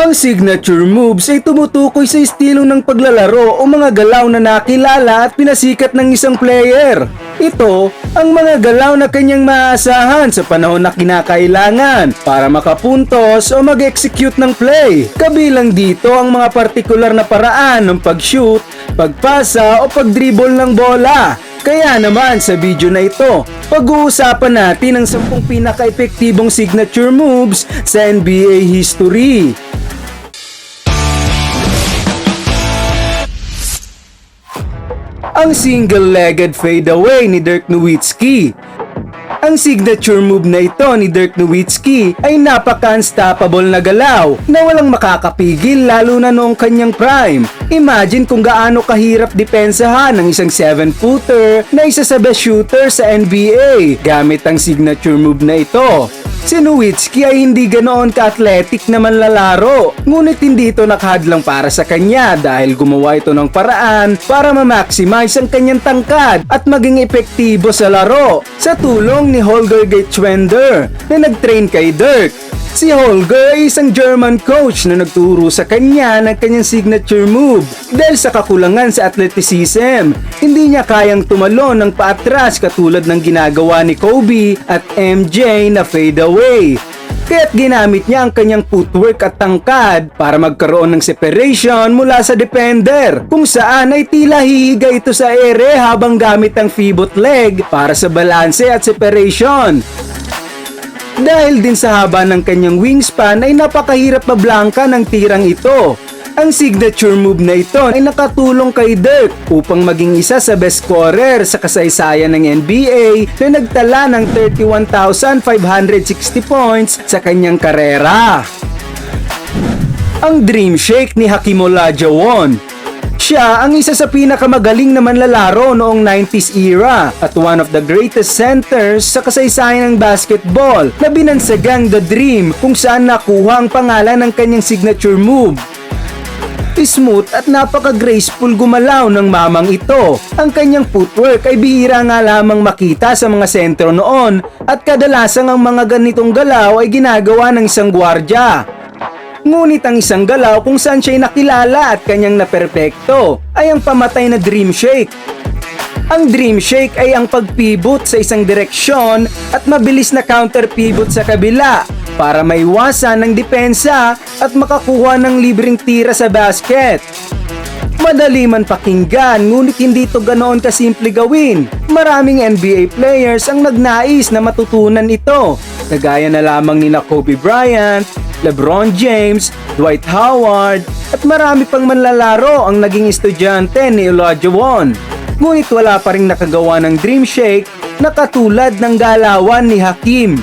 Ang signature moves ay tumutukoy sa estilo ng paglalaro o mga galaw na nakilala at pinasikat ng isang player. Ito ang mga galaw na kanyang maaasahan sa panahon na kinakailangan para makapuntos o mag-execute ng play. Kabilang dito ang mga partikular na paraan ng pag-shoot, pagpasa o pag-dribble ng bola. Kaya naman sa video na ito, pag-uusapan natin ang 10 pinaka-epektibong signature moves sa NBA history. Ang single-legged fadeaway ni Dirk Nowitzki. Ang signature move na ito ni Dirk Nowitzki ay napaka-unstoppable na galaw na walang makakapigil lalo na noong kanyang prime. Imagine kung gaano kahirap depensahan ng isang 7-footer na isa sa best shooter sa NBA gamit ang signature move na ito. Si Nowitzki ay hindi ganoon ka-athletic na manlalaro, ngunit hindi ito nakahadlang para sa kanya dahil gumawa ito ng paraan para ma-maximize ang kanyang tangkad at maging epektibo sa laro sa tulong ni Holger Geitschwender na nag-train kay Dirk. Si Holger ay isang German coach na nagturo sa kanya ng kanyang signature move dahil sa kakulangan sa athleticism. Hindi niya kayang tumalon ng paatras katulad ng ginagawa ni Kobe at MJ na fade away. Kaya't ginamit niya ang kanyang footwork at tangkad para magkaroon ng separation mula sa defender kung saan ay tila hihiga ito sa ere habang gamit ang pivot leg para sa balanse at separation. Dahil din sa haba ng kanyang wingspan ay napakahirap mablangka ng tirang ito. Ang signature move na ito ay nakatulong kay Dirk upang maging isa sa best scorer sa kasaysayan ng NBA na nagtala ng 31,560 points sa kanyang karera. Ang Dream Shake ni Hakim Olajuwon siya ang isa sa pinakamagaling na manlalaro noong 90s era at one of the greatest centers sa kasaysayan ng basketball na binansagang The Dream kung saan nakuha ang pangalan ng kanyang signature move. Smooth at napaka-graceful gumalaw ng mamang ito. Ang kanyang footwork ay bihira nga lamang makita sa mga sentro noon at kadalasang ang mga ganitong galaw ay ginagawa ng isang gwardya. Ngunit ang isang galaw kung saan siya'y nakilala at kanyang naperpekto ay ang pamatay na dream shake. Ang dream shake ay ang pagpivot sa isang direksyon at mabilis na counter pivot sa kabila para maiwasan ng depensa at makakuha ng libreng tira sa basket. Madali man pakinggan ngunit hindi ito ganoon kasimple gawin. Maraming NBA players ang nagnais na matutunan ito. Kagaya na lamang ni Kobe Bryant, LeBron James, Dwight Howard, at marami pang manlalaro ang naging estudyante ni Olajuwon. Ngunit wala pa rin nakagawa ng Dream Shake na katulad ng galawan ni Hakim.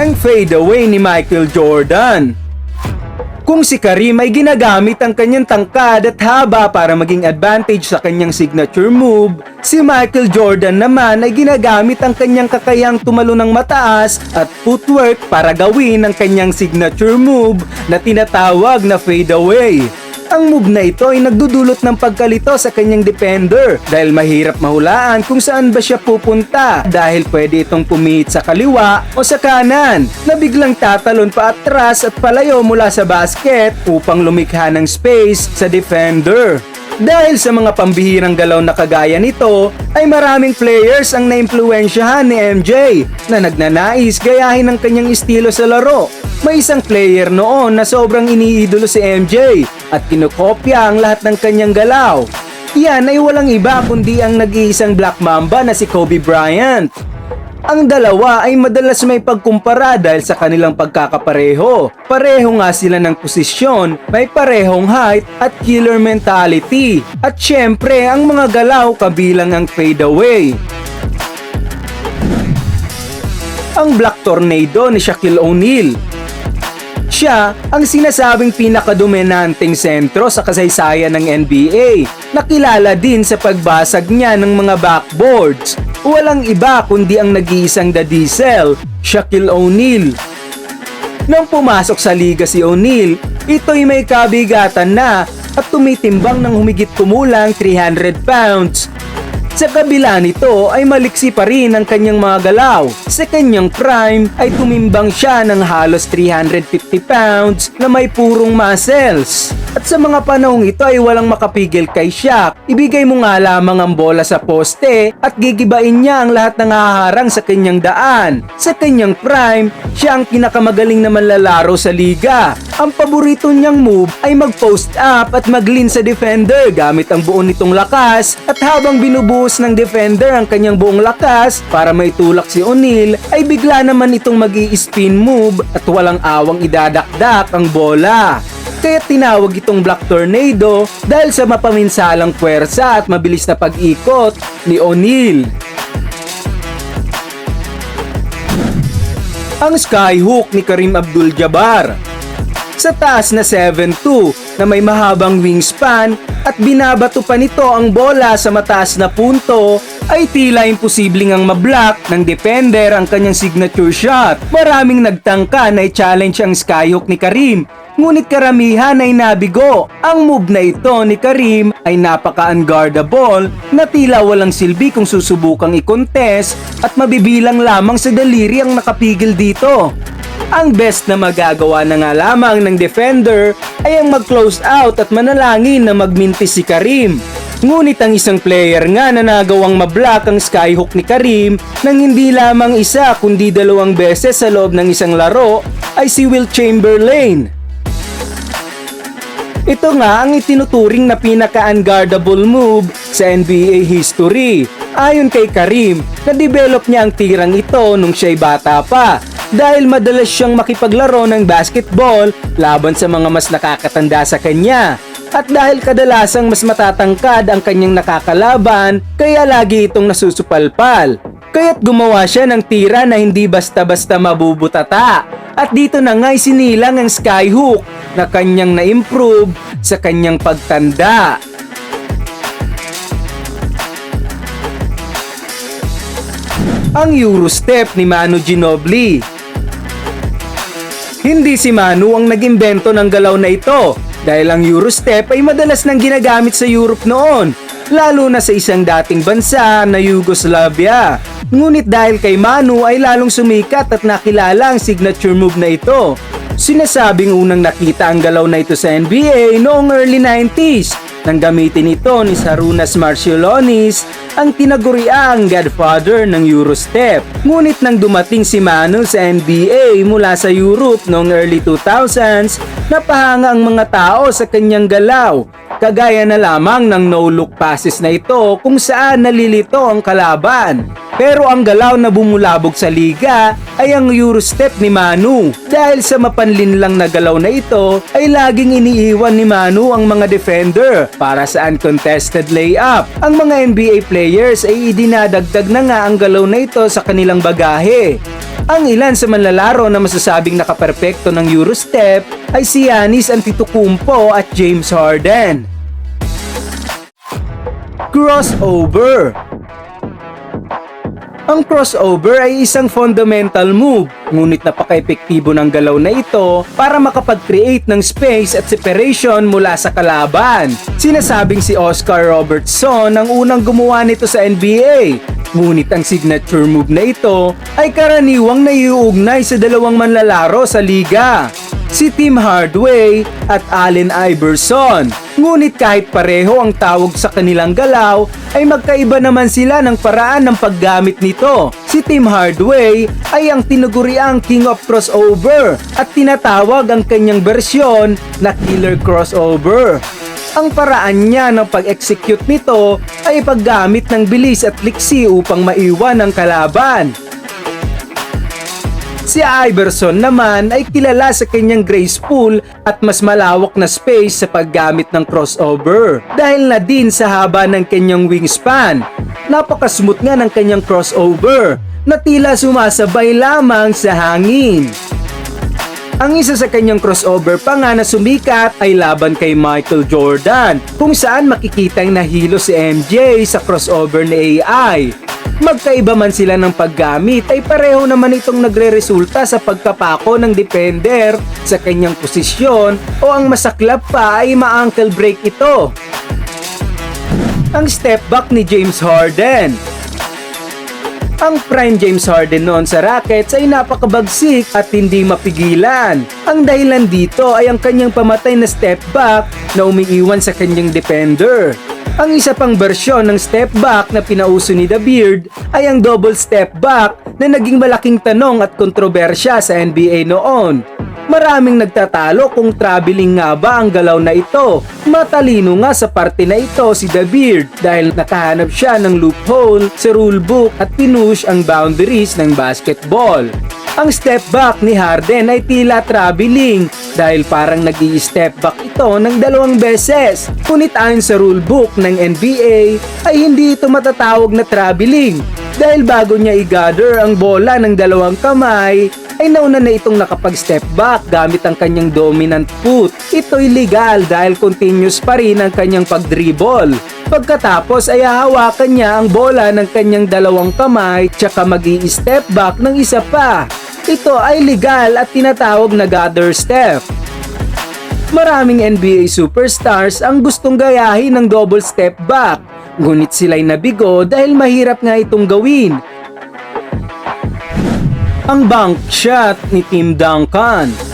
Ang fadeaway ni Michael Jordan. Kung si Karim ay ginagamit ang kanyang tangkad at haba para maging advantage sa kanyang signature move, si Michael Jordan naman ay ginagamit ang kanyang kakayang tumalo ng mataas at footwork para gawin ang kanyang signature move na tinatawag na fadeaway. Ang move na ito ay nagdudulot ng pagkalito sa kanyang defender dahil mahirap mahulaan kung saan ba siya pupunta dahil pwede itong pumihit sa kaliwa o sa kanan na biglang tatalon pa atras at palayo mula sa basket upang lumikha ng space sa defender. Dahil sa mga pambihirang galaw na kagaya nito, ay maraming players ang naimpluwensyahan ni MJ na nagnanais gayahin ang kanyang estilo sa laro. May isang player noon na sobrang iniidolo si MJ at kinokopya ang lahat ng kanyang galaw. Yan ay walang iba kundi ang nag-iisang Black Mamba na si Kobe Bryant. Ang dalawa ay madalas may pagkumpara dahil sa kanilang pagkakapareho. Pareho nga sila ng posisyon, may parehong height at killer mentality. At syempre, ang mga galaw kabilang ang fadeaway. Ang Black Tornado ni Shaquille O'Neal siya ang sinasabing pinakadominanteng sentro sa kasaysayan ng NBA. Nakilala din sa pagbasag niya ng mga backboards. Walang iba kundi ang nag-iisang The Diesel, Shaquille O'Neal. Nang pumasok sa liga si O'Neal, ito'y may kabigatan na at tumitimbang ng humigit kumulang 300 pounds. Sa kabila nito ay maliksi pa rin ang kanyang mga galaw. Sa kanyang prime ay tumimbang siya ng halos 350 pounds na may purong muscles. At sa mga panahong ito ay walang makapigil kay Shaq. Ibigay mo nga lamang ang bola sa poste at gigibain niya ang lahat ng haharang sa kanyang daan. Sa kanyang prime, siya ang pinakamagaling na manlalaro sa liga. Ang paborito niyang move ay mag-post up at mag-lean sa defender gamit ang buo nitong lakas at habang binubuhos ng defender ang kanyang buong lakas para maitulak si O'Neal ay bigla naman itong mag spin move at walang awang idadakdak ang bola. Kaya tinawag itong Black Tornado dahil sa mapaminsalang puwersa at mabilis na pag-ikot ni O'Neal. Ang Skyhook ni Karim Abdul-Jabbar sa taas na 7'2 na may mahabang wingspan at binabato pa nito ang bola sa mataas na punto ay tila imposibleng ang mablock ng defender ang kanyang signature shot. Maraming nagtangka na i-challenge ang skyhook ni Karim Ngunit karamihan ay nabigo. Ang move na ito ni Karim ay napaka-unguardable na tila walang silbi kung susubukang i-contest at mabibilang lamang sa daliri ang nakapigil dito. Ang best na magagawa na nga lamang ng defender ay ang mag-close out at manalangin na magminti si Karim. Ngunit ang isang player nga na nagawang mablock ang skyhook ni Karim nang hindi lamang isa kundi dalawang beses sa loob ng isang laro ay si Will Chamberlain. Ito nga ang itinuturing na pinaka-unguardable move sa NBA history. Ayon kay Karim, na-develop niya ang tirang ito nung siya'y bata pa dahil madalas siyang makipaglaro ng basketball laban sa mga mas nakakatanda sa kanya. At dahil kadalasang mas matatangkad ang kanyang nakakalaban, kaya lagi itong nasusupalpal. Kaya't gumawa siya ng tira na hindi basta-basta mabubutata. At dito na nga'y sinilang ang skyhook na kanyang na-improve sa kanyang pagtanda. Ang Eurostep ni Manu Ginobili Hindi si Manu ang nag-imbento ng galaw na ito dahil ang Eurostep ay madalas nang ginagamit sa Europe noon, lalo na sa isang dating bansa na Yugoslavia. Ngunit dahil kay Manu ay lalong sumikat at nakilala ang signature move na ito. Sinasabing unang nakita ang galaw na ito sa NBA noong early 90s nang gamitin ito ni Sarunas Marciolonis ang tinaguriang godfather ng Eurostep. Ngunit nang dumating si Manu sa NBA mula sa Europe noong early 2000s, napahanga ang mga tao sa kanyang galaw. Kagaya na lamang ng no-look passes na ito kung saan nalilito ang kalaban. Pero ang galaw na bumulabog sa liga ay ang Eurostep ni Manu. Dahil sa mapanlin lang na galaw na ito ay laging iniiwan ni Manu ang mga defender para sa uncontested layup. Ang mga NBA players ay idinadagdag na nga ang galaw na ito sa kanilang bagahe. Ang ilan sa manlalaro na masasabing nakaperpekto ng Eurostep ay si Giannis Antetokounmpo at James Harden. Crossover ang crossover ay isang fundamental move, ngunit napaka-epektibo ng galaw na ito para makapag-create ng space at separation mula sa kalaban. Sinasabing si Oscar Robertson ang unang gumawa nito sa NBA, ngunit ang signature move na ito ay karaniwang naiuugnay sa dalawang manlalaro sa liga si Tim Hardaway at Allen Iverson. Ngunit kahit pareho ang tawag sa kanilang galaw, ay magkaiba naman sila ng paraan ng paggamit nito. Si Tim Hardaway ay ang tinuguriang King of Crossover at tinatawag ang kanyang bersyon na Killer Crossover. Ang paraan niya ng pag-execute nito ay paggamit ng bilis at liksi upang maiwan ang kalaban. Si Iverson naman ay kilala sa kanyang graceful at mas malawak na space sa paggamit ng crossover dahil na din sa haba ng kanyang wingspan. Napakasmooth nga ng kanyang crossover na tila sumasabay lamang sa hangin. Ang isa sa kanyang crossover pa nga na sumikat ay laban kay Michael Jordan kung saan makikita ang nahilo si MJ sa crossover ni AI Magkaiba man sila ng paggamit ay pareho naman itong nagre-resulta sa pagkapako ng defender sa kanyang posisyon o ang masaklap pa ay ma-ankle break ito. ang step back ni James Harden. Ang prime James Harden noon sa Rockets ay napakabagsik at hindi mapigilan. Ang dahilan dito ay ang kanyang pamatay na step back na umiiwan sa kanyang defender. Ang isa pang bersyon ng step back na pinauso ni The Beard ay ang double step back na naging malaking tanong at kontrobersya sa NBA noon. Maraming nagtatalo kung traveling nga ba ang galaw na ito. Matalino nga sa parte na ito si The Beard dahil nakahanap siya ng loophole sa rulebook at pinush ang boundaries ng basketball. Ang step back ni Harden ay tila traveling dahil parang nag step back ito ng dalawang beses. Ngunit ayon sa rulebook ng NBA ay hindi ito matatawag na traveling dahil bago niya i-gather ang bola ng dalawang kamay ay nauna na itong nakapag-step back gamit ang kanyang dominant foot. Ito'y legal dahil continuous pa rin ang kanyang pag-dribble. Pagkatapos ay hahawakan niya ang bola ng kanyang dalawang kamay tsaka mag step back ng isa pa. Ito ay legal at tinatawag na gather step. Maraming NBA superstars ang gustong gayahin ng double step back, ngunit sila'y nabigo dahil mahirap nga itong gawin ang bank shot ni Tim Duncan.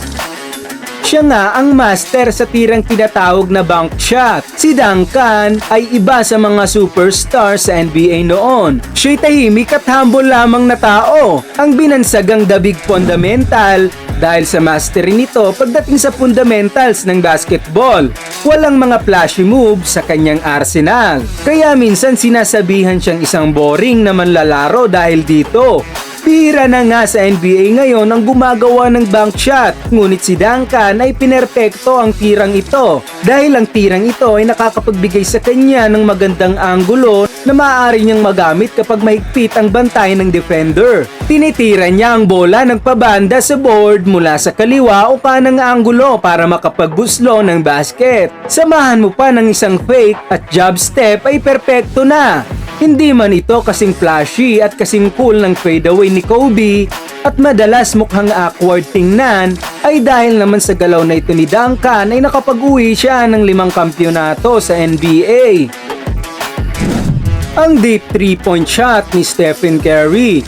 Siya nga ang master sa tirang tinatawag na bank shot. Si Duncan ay iba sa mga superstar sa NBA noon. Siya'y tahimik at humble lamang na tao. Ang binansagang the big fundamental dahil sa mastery nito pagdating sa fundamentals ng basketball. Walang mga flashy moves sa kanyang arsenal. Kaya minsan sinasabihan siyang isang boring na manlalaro dahil dito. Pira na nga sa NBA ngayon ang gumagawa ng bank shot, ngunit si Duncan ay pinerpekto ang tirang ito dahil ang tirang ito ay nakakapagbigay sa kanya ng magandang anggulo na maaari niyang magamit kapag mahigpit ang bantay ng defender. Tinitira niya ang bola ng pabanda sa board mula sa kaliwa o kanang anggulo para makapagbuslo ng basket. Samahan mo pa ng isang fake at jab step ay perpekto na. Hindi man ito kasing flashy at kasing cool ng fadeaway ni Kobe at madalas mukhang awkward tingnan ay dahil naman sa galaw na ito ni Duncan ay nakapag-uwi siya ng limang kampyonato sa NBA. Ang deep 3-point shot ni Stephen Curry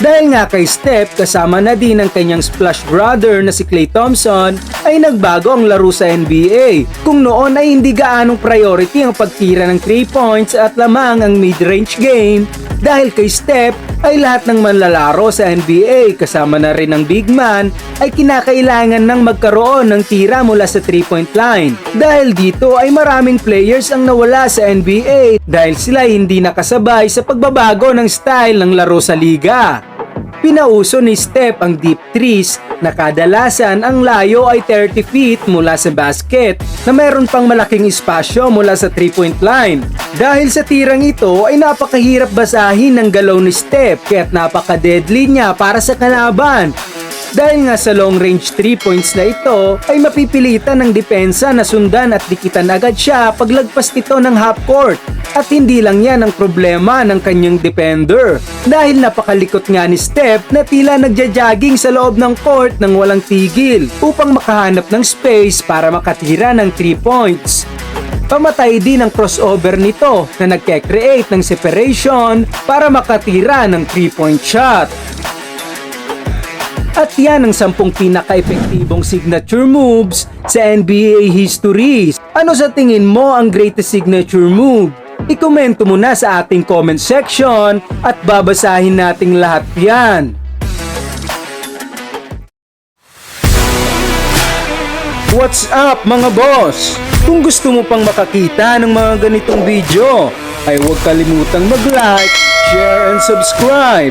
dahil nga kay Steph kasama na din ang kanyang splash brother na si Klay Thompson ay nagbago ang laro sa NBA. Kung noon ay hindi gaanong priority ang pagtira ng 3 points at lamang ang mid-range game dahil kay Steph ay lahat ng manlalaro sa NBA kasama na rin ang big man ay kinakailangan ng magkaroon ng tira mula sa 3-point line. Dahil dito ay maraming players ang nawala sa NBA dahil sila hindi nakasabay sa pagbabago ng style ng laro sa liga. Pinauso ni Steph ang deep threes na kadalasan ang layo ay 30 feet mula sa basket na mayroon pang malaking espasyo mula sa 3-point line. Dahil sa tirang ito ay napakahirap basahin ng galaw ni Steph kaya't napaka-deadly niya para sa kalaban dahil nga sa long range 3 points na ito ay mapipilitan ng depensa na sundan at dikitan agad siya paglagpas nito ng half court. At hindi lang yan ang problema ng kanyang defender dahil napakalikot nga ni Steph na tila nagja-jogging sa loob ng court ng walang tigil upang makahanap ng space para makatira ng 3 points. Pamatay din ang crossover nito na nagke-create ng separation para makatira ng 3-point shot. At yan ang sampung pinaka-epektibong signature moves sa NBA history. Ano sa tingin mo ang greatest signature move? Ikomento mo na sa ating comment section at babasahin nating lahat yan. What's up mga boss? Kung gusto mo pang makakita ng mga ganitong video, ay huwag kalimutang mag-like, share, and subscribe.